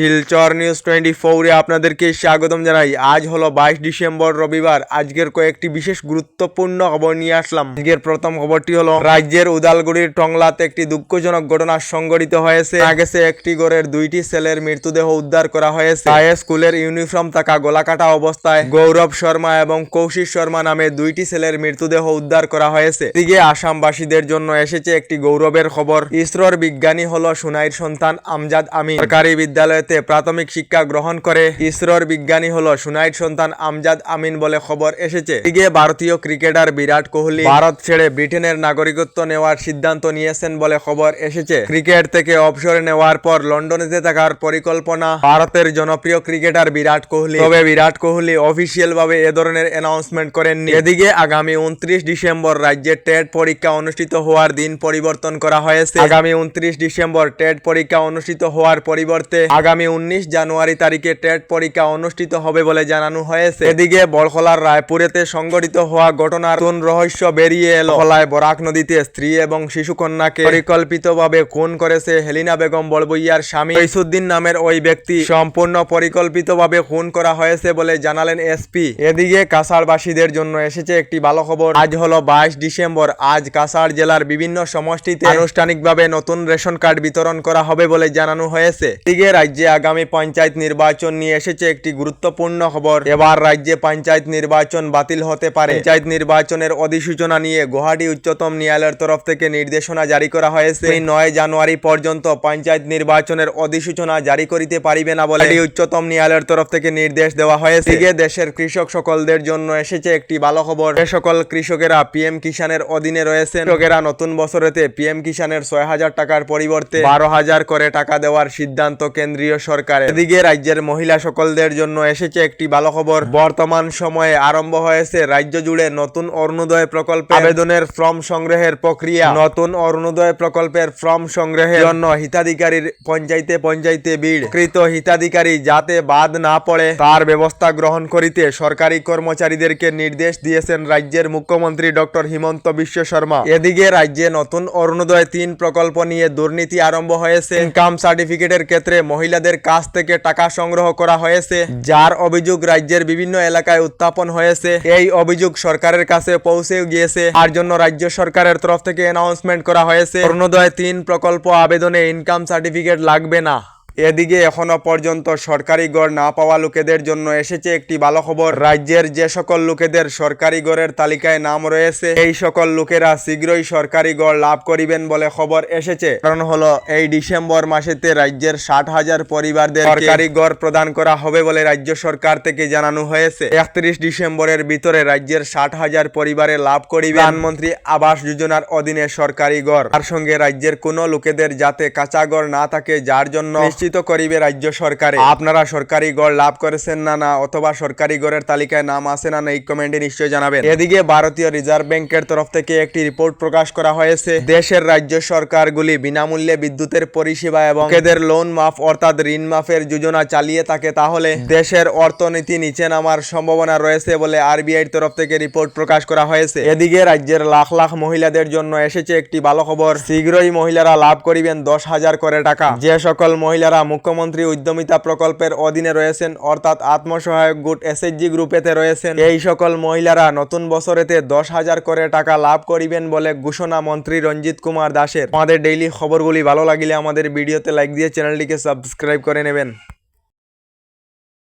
Silchar news twenty ফোরে আপনাদেরকে স্বাগতম জানাই। আজ হলো বাইশ ডিসেম্বর, রবিবার। আজকের কয়েকটি বিশেষ গুরুত্বপূর্ণ খবর নিয়ে আসলাম। আজকের প্রথম খবরটি হলো, রাজ্যের উদালগুড়ির টংলাতে একটি দুঃখজনক ঘটনা সংঘটিত হয়েছে। জানা গেছে একটি গড়ের দুইটি ছেলের মৃতদেহ উদ্ধার করা হয়েছে। গায়ে স্কুলের ইউনিফর্ম থাকা গলাকাটা অবস্থায় গৌরব শর্মা এবং কৌশিক শর্মা নামে দুইটি ছেলের মৃতদেহ উদ্ধার করা হয়েছে। এদিকে আসামবাসীদের জন্য এসেছে একটি গৌরবের খবর। ইসরোর বিজ্ঞানী হলো সুনাইর সন্তান আমজাদ আমি সরকারি বিদ্যালয়তে প্রাথমিক শিক্ষা গ্রহণ করে। ইসরোর বিজ্ঞানী হলো সুনাইর সন্তান আমজাদ আমিন বলে খবর এসেছে। এদিকে ভারতীয় ক্রিকেটার বিরাট কোহলি ভারত ছেড়ে ব্রিটেনের নাগরিকত্ব নেওয়ার সিদ্ধান্ত নিয়েছেন বলে খবর এসেছে। ক্রিকেট থেকে অবসর নেওয়ার পর লন্ডনেতে থাকার পরিকল্পনা ভারতের জনপ্রিয় ক্রিকেটার বিরাট কোহলি। তবে বিরাট কোহলি অফিসিয়াল ভাবে এ ধরনের অ্যানাউন্সমেন্ট করেননি। এদিকে আগামী উনত্রিশ ডিসেম্বর রাজ্যে টেট পরীক্ষা অনুষ্ঠিত হওয়ার দিন পরিবর্তন করা হয়েছে। আগামী উনত্রিশ ডিসেম্বর টেট পরীক্ষা অনুষ্ঠিত হওয়ার পরিবর্তে আগামী উনিশ জানুয়ারি তারিখে টেট পরীক্ষা অনুষ্ঠিত হবে বলে জানানো হয়েছে। এদিকে বড়খলার রায়পুরেতে সংঘটিত হওয়া ঘটনার নতুন রহস্য বেরিয়ে এলো। খলায় বরাক নদীতে স্ত্রী এবং শিশু কন্যাকে পরিকল্পিতভাবে খুন করেছে হেলিনা বেগম বড়বইয়ার স্বামী ইসুদ্দিন নামের ওই ব্যক্তি। সম্পূর্ণ পরিকল্পিতভাবে খুন করা হয়েছে বলে জানালেন এসপি। এদিকে কাছাড়বাসীদের জন্য এসেছে একটি ভালো খবর আজ হলো বাইশ ডিসেম্বর। আজ কাছাড় জেলার বিভিন্ন সমষ্টিতে আনুষ্ঠানিকভাবে নতুন রেশন কার্ড বিতরণ করা হবে বলে জানানো হয়েছে। এদিকে রাজ্যে আগামী পঞ্চায়েত নির্বাচন নিয়ে এসেছে একটি গুরুত্বপূর্ণ খবর। এবার রাজ্যে পঞ্চায়েত নির্বাচন বাতিল হতে পারে। পঞ্চায়েত নির্বাচনের অধিসূচনা নিয়ে গুয়াহাটি উচ্চতম ন্যায়ালয়ের তরফ থেকে নির্দেশনা জারি করা হয়েছে। নয় জানুয়ারি পর্যন্ত পঞ্চায়েত নির্বাচনের অধিসূচনা জারি করিতে পারিবে না বলে উচ্চতম ন্যায়ালয়ের তরফ থেকে নির্দেশ দেওয়া হয়েছে। দেশের কৃষক সকলদের জন্য এসেছে একটি ভালো খবর। যে সকল কৃষকেরা পিএম কিষানের অধীনে রয়েছেন, কৃষকেরা নতুন বছরেতে পিএম কিষানের ছয় হাজার টাকার পরিবর্তে বারো হাজার করে টাকা দেওয়ার সিদ্ধান্ত কেন্দ্রীয় সরকারের। এদিকে রাজ্যের মহিলা সকলদের জন্য এসেছে একটি ভালো খবর বর্তমান সময়ে আরম্ভ হয়েছে রাজ্য জুড়ে নতুন অরুণোদয় প্রকল্পে আবেদনের ফর্ম সংগ্রহের প্রক্রিয়া। নতুন অরুণোদয় প্রকল্পের ফর্ম সংগ্রহের জন্য হিতাধিকারীর পঞ্চায়েতে পঞ্চায়েতে ভিড়। কৃত হিতাধিকারী যাতে বাদ না পড়ে, তার ব্যবস্থা গ্রহণ করিতে সরকারি কর্মচারীদেরকে নির্দেশ দিয়েছেন রাজ্যের মুখ্যমন্ত্রী ডক্টর হিমন্ত বিশ্ব শর্মা। এদিকে রাজ্যে নতুন অরুণোদয় তিন প্রকল্প নিয়ে দুর্নীতি আরম্ভ হয়েছে। ইনকাম সার্টিফিকেটের ক্ষেত্রে মহিলাদের কাছ থেকে টাকা সংগ্রহ করা হয়েছে, যার অভিযোগ রাজ্যের বিভিন্ন এলাকায় উত্থাপন হয়েছে। এই অভিযোগ সরকারের কাছে পৌঁছে গিয়েছে তার জন্য রাজ্য সরকারের তরফ থেকে অ্যানাউন্সমেন্ট করা হয়েছে। অরুণোদয় তিন প্রকল্প আবেদনে ইনকাম সার্টিফিকেট লাগবে না। এদিকে এখনও পর্যন্ত সরকারি গড় না পাওয়া লোকেদের জন্য এসেছে একটি ভালো খবর রাজ্যের যে সকল লোকেদের সরকারি গড়ের তালিকায় নাম রয়েছে, এই সকল লোকেরা শীঘ্রই সরকারি গড় লাভ করিবেন বলে খবর এসেছে। কারণ হলো, এই ডিসেম্বর মাসেতে রাজ্যের ষাট হাজার পরিবারদের সরকারি গড় প্রদান করা হবে বলে রাজ্য সরকার থেকে জানানো হয়েছে। একত্রিশ ডিসেম্বরের ভিতরে রাজ্যের ষাট হাজার পরিবারে লাভ করিবে প্রধানমন্ত্রী আবাস যোজনার অধীনে সরকারি গড়। তার সঙ্গে রাজ্যের কোনো লোকেদের যাতে কাঁচা গড় না থাকে, যার জন্য নিশ্চিত করিবে রাজ্য সরকারে। আপনারা সরকারি গড় লাভ করেছেন না না, অথবা সরকারি গড়ের তালিকায় নাম আছে না না, এই কমেন্টে নিশ্চয়ই জানাবেন। এদিকে ভারতীয় রিজার্ভ ব্যাংকের তরফ থেকে একটি রিপোর্ট প্রকাশ করা হয়েছে, দেশের রাজ্য সরকারগুলি বিনামূল্যে বিদ্যুতের পরিষেবা এবং লোকেদের লোন মাফ অর্থাৎ ঋণ মাফের যোজনা চালিয়ে থাকে, তাহলে দেশের অর্থনীতি নিচে নামার সম্ভাবনা রয়েছে বলে আরবিআইর তরফ থেকে রিপোর্ট প্রকাশ করা হয়েছে। এদিকে রাজ্যের লাখ লাখ মহিলাদের জন্য এসেছে একটি ভালো খবর, শীঘ্রই মহিলারা লাভ করিবেন দশ হাজার করে টাকা। যে সকল মহিলারা মুখ্যমন্ত্রী উদ্যমিতা প্রকল্পের অধীনে রয়েছেন, অর্থাৎ আত্মসহায়ক গুট এসএইচজি গ্রুপেতে রয়েছেন। এই সকল মহিলারা নতুন বছরেতে দশ হাজার করে টাকা লাভ করিবেন বলে ঘোষণা মন্ত্রী রঞ্জিত কুমার দাসের। আমাদের ডেইলি খবরগুলি ভালো লাগিলে আমাদের ভিডিওতে লাইক দিয়ে চ্যানেলটিকে সাবস্ক্রাইব করে নেবেন।